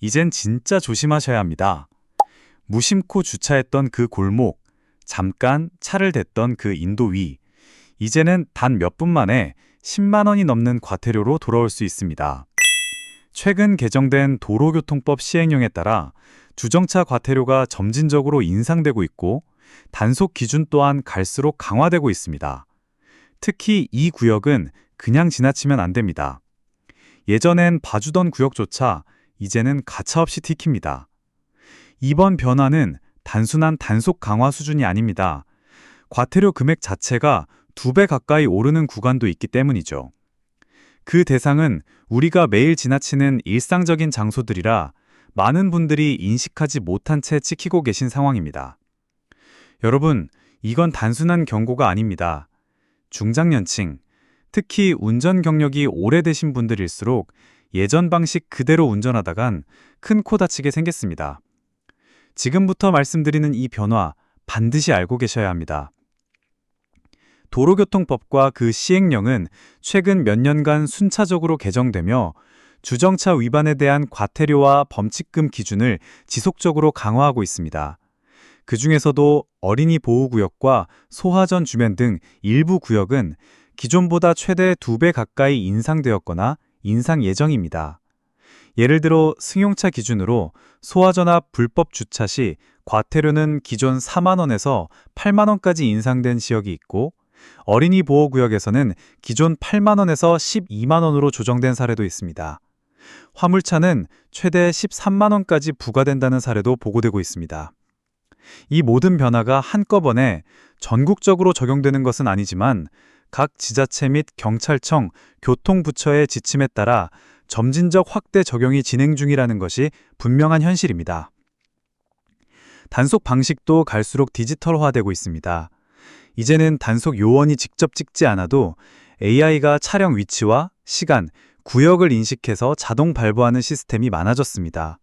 이젠 진짜 조심하셔야 합니다. 무심코 주차했던 그 골목, 잠깐 차를 댔던 그 인도 위, 이제는 단 몇 분 만에 10만 원이 넘는 과태료로 돌아올 수 있습니다. 최근 개정된 도로교통법 시행령에 따라 주정차 과태료가 점진적으로 인상되고 있고 단속 기준 또한 갈수록 강화되고 있습니다. 특히 이 구역은 그냥 지나치면 안 됩니다. 예전엔 봐주던 구역조차 이제는 가차없이 티킵니다. 이번 변화는 단순한 단속 강화 수준이 아닙니다. 과태료 금액 자체가 두 배 가까이 오르는 구간도 있기 때문이죠. 그 대상은 우리가 매일 지나치는 일상적인 장소들이라 많은 분들이 인식하지 못한 채 지키고 계신 상황입니다. 여러분, 이건 단순한 경고가 아닙니다. 중장년층, 특히 운전 경력이 오래되신 분들일수록 예전 방식 그대로 운전하다간 큰 코 다치게 생겼습니다. 지금부터 말씀드리는 이 변화 반드시 알고 계셔야 합니다. 도로교통법과 그 시행령은 최근 몇 년간 순차적으로 개정되며 주정차 위반에 대한 과태료와 범칙금 기준을 지속적으로 강화하고 있습니다. 그 중에서도 어린이 보호구역과 소화전 주변 등 일부 구역은 기존보다 최대 2배 가까이 인상되었거나 인상 예정입니다. 예를 들어 승용차 기준으로 소화전 앞 불법 주차 시 과태료는 기존 4만원에서 8만원까지 인상된 지역이 있고 어린이 보호구역에서는 기존 8만원에서 12만원으로 조정된 사례도 있습니다. 화물차는 최대 13만원까지 부과된다는 사례도 보고되고 있습니다. 이 모든 변화가 한꺼번에 전국적으로 적용되는 것은 아니지만 각 지자체 및 경찰청, 교통부처의 지침에 따라 점진적 확대 적용이 진행 중이라는 것이 분명한 현실입니다. 단속 방식도 갈수록 디지털화되고 있습니다. 이제는 단속 요원이 직접 찍지 않아도 AI가 차량 위치와 시간, 구역을 인식해서 자동 발부하는 시스템이 많아졌습니다.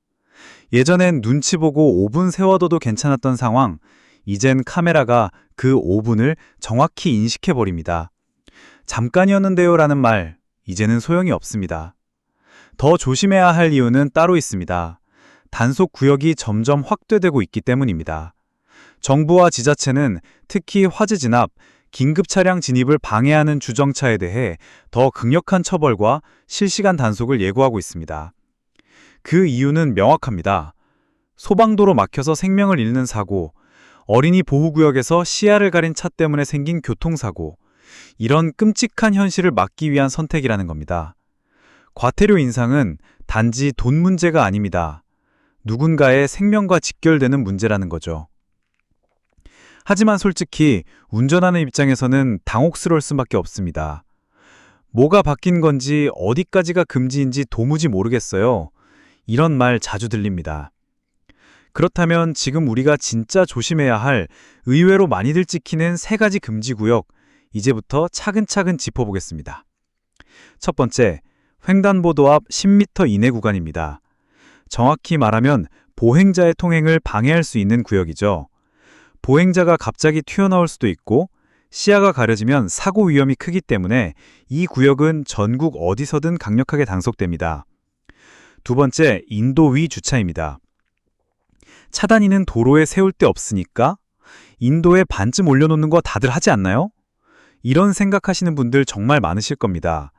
예전엔 눈치 보고 5분 세워둬도 괜찮았던 상황, 이젠 카메라가 그 5분을 정확히 인식해버립니다. 잠깐이었는데요 라는 말, 이제는 소용이 없습니다. 더 조심해야 할 이유는 따로 있습니다. 단속 구역이 점점 확대되고 있기 때문입니다. 정부와 지자체는 특히 화재 진압, 긴급 차량 진입을 방해하는 주정차에 대해 더 강력한 처벌과 실시간 단속을 예고하고 있습니다. 그 이유는 명확합니다. 소방도로 막혀서 생명을 잃는 사고, 어린이 보호구역에서 시야를 가린 차 때문에 생긴 교통사고, 이런 끔찍한 현실을 막기 위한 선택이라는 겁니다. 과태료 인상은 단지 돈 문제가 아닙니다. 누군가의 생명과 직결되는 문제라는 거죠. 하지만 솔직히 운전하는 입장에서는 당혹스러울 수밖에 없습니다. 뭐가 바뀐 건지 어디까지가 금지인지 도무지 모르겠어요. 이런 말 자주 들립니다. 그렇다면 지금 우리가 진짜 조심해야 할 의외로 많이들 찍히는 세 가지 금지 구역, 이제부터 차근차근 짚어보겠습니다. 첫 번째, 횡단보도 앞 10m 이내 구간입니다. 정확히 말하면 보행자의 통행을 방해할 수 있는 구역이죠. 보행자가 갑자기 튀어나올 수도 있고 시야가 가려지면 사고 위험이 크기 때문에 이 구역은 전국 어디서든 강력하게 단속됩니다. 두 번째, 인도 위 주차입니다. 차단이는 도로에 세울 데 없으니까 인도에 반쯤 올려놓는 거 다들 하지 않나요? 이런 생각하시는 분들 정말 많으실 겁니다.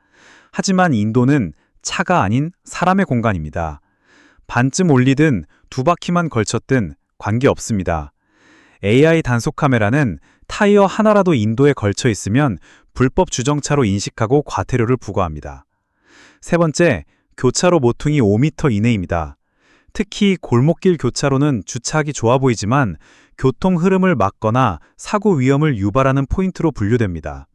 하지만 인도는 차가 아닌 사람의 공간입니다. 반쯤 올리든 두 바퀴만 걸쳤든 관계없습니다. AI 단속 카메라는 타이어 하나라도 인도에 걸쳐 있으면 불법 주정차로 인식하고 과태료를 부과합니다. 세 번째, 교차로 모퉁이 5m 이내입니다. 특히 골목길 교차로는 주차하기 좋아 보이지만 교통 흐름을 막거나 사고 위험을 유발하는 포인트로 분류됩니다.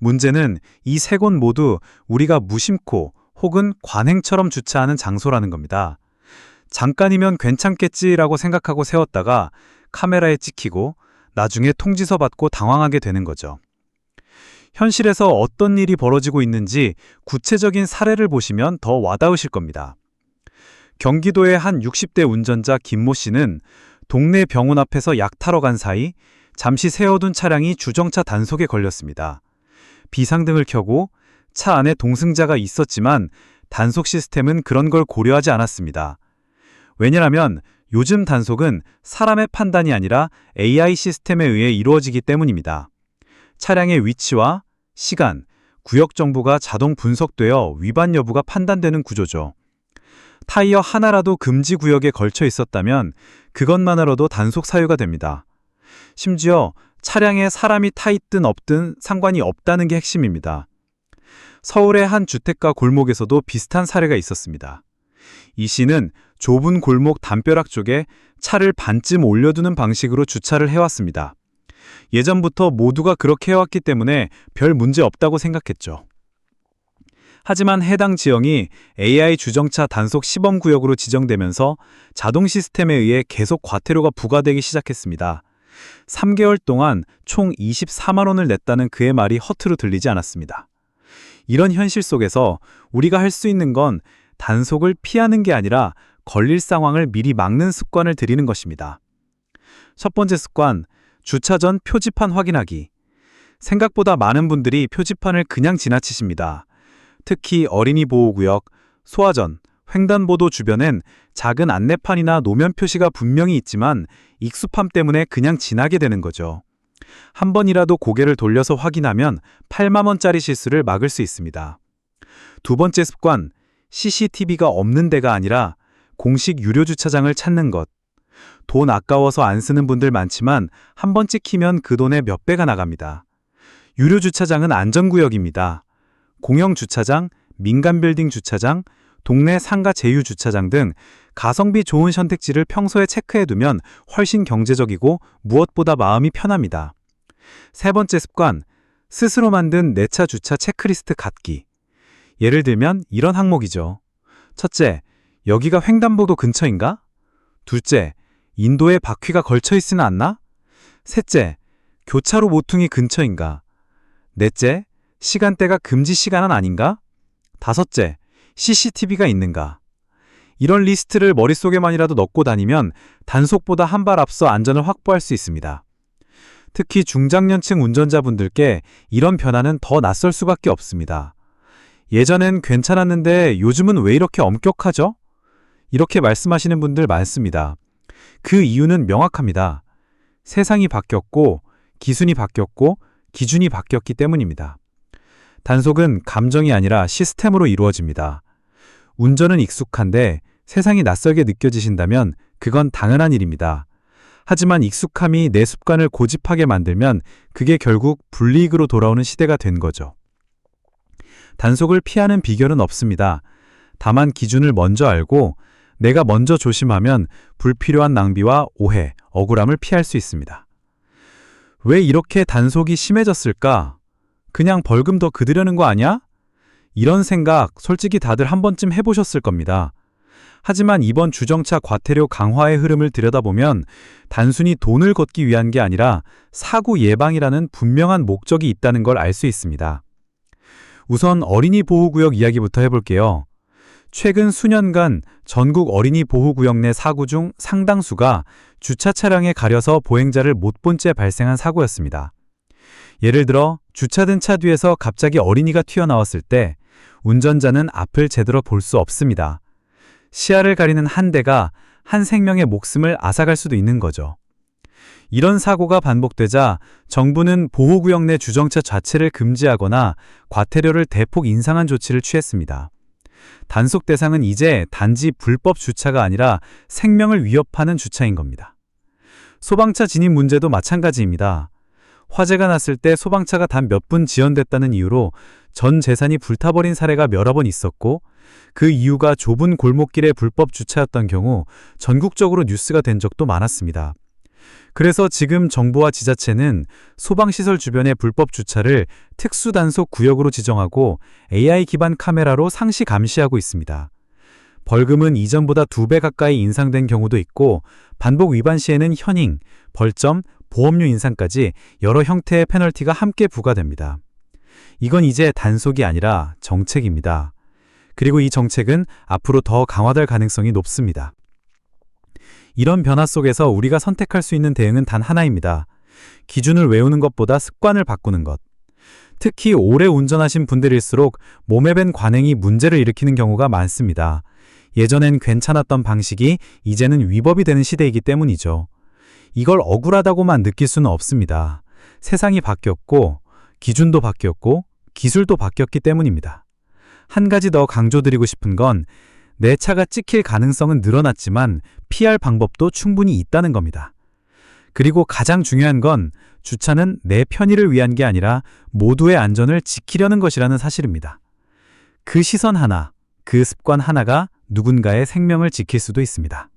문제는 이 세 곳 모두 우리가 무심코 혹은 관행처럼 주차하는 장소라는 겁니다. 잠깐이면 괜찮겠지라고 생각하고 세웠다가 카메라에 찍히고 나중에 통지서 받고 당황하게 되는 거죠. 현실에서 어떤 일이 벌어지고 있는지 구체적인 사례를 보시면 더 와닿으실 겁니다. 경기도의 한 60대 운전자 김모 씨는 동네 병원 앞에서 약 타러 간 사이 잠시 세워둔 차량이 주정차 단속에 걸렸습니다. 비상등을 켜고 차 안에 동승자가 있었지만 단속 시스템은 그런 걸 고려하지 않았습니다. 왜냐하면 요즘 단속은 사람의 판단이 아니라 AI 시스템에 의해 이루어지기 때문입니다. 차량의 위치와 시간, 구역 정보가 자동 분석되어 위반 여부가 판단되는 구조죠. 타이어 하나라도 금지 구역에 걸쳐 있었다면 그것만으로도 단속 사유가 됩니다. 심지어 차량에 사람이 타 있든 없든 상관이 없다는 게 핵심입니다. 서울의 한 주택가 골목에서도 비슷한 사례가 있었습니다. 이 씨는 좁은 골목 담벼락 쪽에 차를 반쯤 올려두는 방식으로 주차를 해왔습니다. 예전부터 모두가 그렇게 해왔기 때문에 별 문제 없다고 생각했죠. 하지만 해당 지형이 AI 주정차 단속 시범 구역으로 지정되면서 자동 시스템에 의해 계속 과태료가 부과되기 시작했습니다. 3개월 동안 총 24만 원을 냈다는 그의 말이 허투루 들리지 않았습니다. 이런 현실 속에서 우리가 할 수 있는 건 단속을 피하는 게 아니라 걸릴 상황을 미리 막는 습관을 들이는 것입니다. 첫 번째 습관, 주차 전 표지판 확인하기. 생각보다 많은 분들이 표지판을 그냥 지나치십니다. 특히 어린이 보호구역, 소화전, 횡단보도 주변엔 작은 안내판이나 노면 표시가 분명히 있지만 익숙함 때문에 그냥 지나게 되는 거죠. 한 번이라도 고개를 돌려서 확인하면 8만 원짜리 실수를 막을 수 있습니다. 두 번째 습관, CCTV가 없는 데가 아니라 공식 유료 주차장을 찾는 것. 돈 아까워서 안 쓰는 분들 많지만 한 번 찍히면 그 돈의 몇 배가 나갑니다. 유료 주차장은 안전구역입니다. 공영 주차장, 민간 빌딩 주차장, 동네 상가 제휴 주차장 등 가성비 좋은 선택지를 평소에 체크해 두면 훨씬 경제적이고 무엇보다 마음이 편합니다. 세 번째 습관, 스스로 만든 내 차 주차 체크리스트 갖기. 예를 들면 이런 항목이죠. 첫째, 여기가 횡단보도 근처인가? 둘째, 인도에 바퀴가 걸쳐 있지는 않나? 셋째, 교차로 모퉁이 근처인가? 넷째, 시간대가 금지 시간은 아닌가? 다섯째, CCTV가 있는가? 이런 리스트를 머릿속에만이라도 넣고 다니면 단속보다 한 발 앞서 안전을 확보할 수 있습니다. 특히 중장년층 운전자분들께 이런 변화는 더 낯설 수밖에 없습니다. 예전엔 괜찮았는데 요즘은 왜 이렇게 엄격하죠? 이렇게 말씀하시는 분들 많습니다. 그 이유는 명확합니다. 세상이 바뀌었고, 기순이 바뀌었고, 기준이 바뀌었기 때문입니다. 단속은 감정이 아니라 시스템으로 이루어집니다. 운전은 익숙한데 세상이 낯설게 느껴지신다면 그건 당연한 일입니다. 하지만 익숙함이 내 습관을 고집하게 만들면 그게 결국 불이익으로 돌아오는 시대가 된 거죠. 단속을 피하는 비결은 없습니다. 다만 기준을 먼저 알고 내가 먼저 조심하면 불필요한 낭비와 오해, 억울함을 피할 수 있습니다. 왜 이렇게 단속이 심해졌을까? 그냥 벌금 더 그드려는 거 아니야? 이런 생각 솔직히 다들 한 번쯤 해보셨을 겁니다. 하지만 이번 주정차 과태료 강화의 흐름을 들여다보면 단순히 돈을 걷기 위한 게 아니라 사고 예방이라는 분명한 목적이 있다는 걸 알 수 있습니다. 우선 어린이 보호구역 이야기부터 해볼게요. 최근 수년간 전국 어린이 보호구역 내 사고 중 상당수가 주차 차량에 가려서 보행자를 못 본 채 발생한 사고였습니다. 예를 들어 주차된 차 뒤에서 갑자기 어린이가 튀어나왔을 때 운전자는 앞을 제대로 볼 수 없습니다. 시야를 가리는 한 대가 한 생명의 목숨을 앗아갈 수도 있는 거죠. 이런 사고가 반복되자 정부는 보호구역 내 주정차 자체를 금지하거나 과태료를 대폭 인상한 조치를 취했습니다. 단속 대상은 이제 단지 불법 주차가 아니라 생명을 위협하는 주차인 겁니다. 소방차 진입 문제도 마찬가지입니다. 화재가 났을 때 소방차가 단 몇 분 지연됐다는 이유로 전 재산이 불타버린 사례가 여러 번 있었고 그 이유가 좁은 골목길에 불법 주차였던 경우 전국적으로 뉴스가 된 적도 많았습니다. 그래서 지금 정부와 지자체는 소방시설 주변의 불법 주차를 특수단속 구역으로 지정하고 AI 기반 카메라로 상시 감시하고 있습니다. 벌금은 이전보다 두 배 가까이 인상된 경우도 있고 반복 위반 시에는 현행, 벌점, 보험료 인상까지 여러 형태의 페널티가 함께 부과됩니다. 이건 이제 단속이 아니라 정책입니다. 그리고 이 정책은 앞으로 더 강화될 가능성이 높습니다. 이런 변화 속에서 우리가 선택할 수 있는 대응은 단 하나입니다. 기준을 외우는 것보다 습관을 바꾸는 것. 특히 오래 운전하신 분들일수록 몸에 밴 관행이 문제를 일으키는 경우가 많습니다. 예전엔 괜찮았던 방식이 이제는 위법이 되는 시대이기 때문이죠. 이걸 억울하다고만 느낄 수는 없습니다. 세상이 바뀌었고, 기준도 바뀌었고, 기술도 바뀌었기 때문입니다. 한 가지 더 강조드리고 싶은 건 내 차가 찍힐 가능성은 늘어났지만 피할 방법도 충분히 있다는 겁니다. 그리고 가장 중요한 건 주차는 내 편의를 위한 게 아니라 모두의 안전을 지키려는 것이라는 사실입니다. 그 시선 하나, 그 습관 하나가 누군가의 생명을 지킬 수도 있습니다.